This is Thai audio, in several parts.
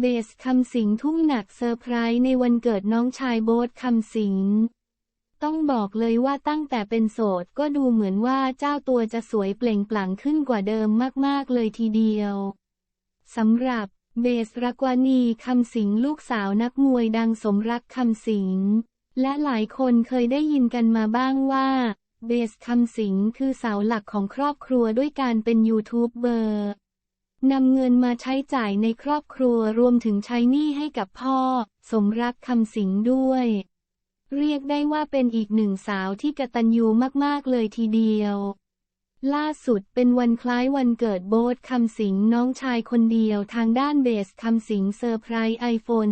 เบสคำสิงทุ่งหนักเซอร์ไพรส์ในวันเกิดน้องชายโบ๊ทคำสิง ต้องบอกเลยว่าตั้งแต่เป็นโสดก็ดูเหมือนว่าเจ้าตัวจะสวยเปล่งปลั่งขึ้นกว่าเดิมมากๆเลยทีเดียวสำหรับเบสรักวานีคำสิงลูกสาวนักมวยดังสมรักคำสิง และหลายคนเคยได้ยินกันมาบ้างว่า เบสคำสิงคือเสาหลักของครอบครัวด้วยการเป็นยูทูบเบอร์ นำเงินมาใช้จ่ายในครอบครัวรวมถึงใช้หนี้ให้กับพ่อ สมรักคำสิงด้วย เรียกได้ว่าเป็นอีกหนึ่งสาวที่กตัญญูมากๆเลยทีเดียว ล่าสุดเป็นวันคล้ายวันเกิดโบ๊ทคำสิงน้องชายคนเดียวทางด้านเบสคำสิงเซอร์ไพรส์ไอโฟน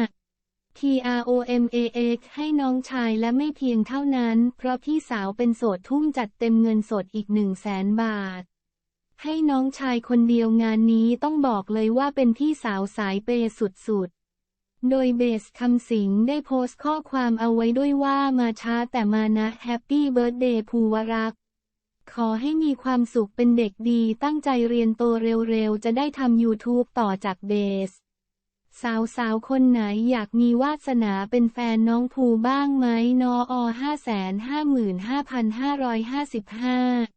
15 TROMAX ให้น้องชายและไม่เพียงเท่านั้น เพราะพี่สาวเป็นโสดทุ่มจัดเต็มเงินสดอีกหนึ่งแสนบาท ให้น้องชายคนเดียวงานนี้ต้องบอกเลยว่าเป็นพี่สาวสายเปย์สุดๆ โดยเบสคำสิงได้โพสต์ข้อความเอาไว้ด้วยว่ามาช้าแต่มานะแฮปปี้เบิร์ดเดย์ภูวรักษ์ขอให้มีความสุขเป็นเด็กดีตั้งใจเรียนโตเร็วๆ จะได้ทำ YouTube ต่อจากเบส สาวๆ คนไหนอยากมีวาสนาเป็นแฟนน้องภูบ้างไหมนออ5 5 5 5 5 5 5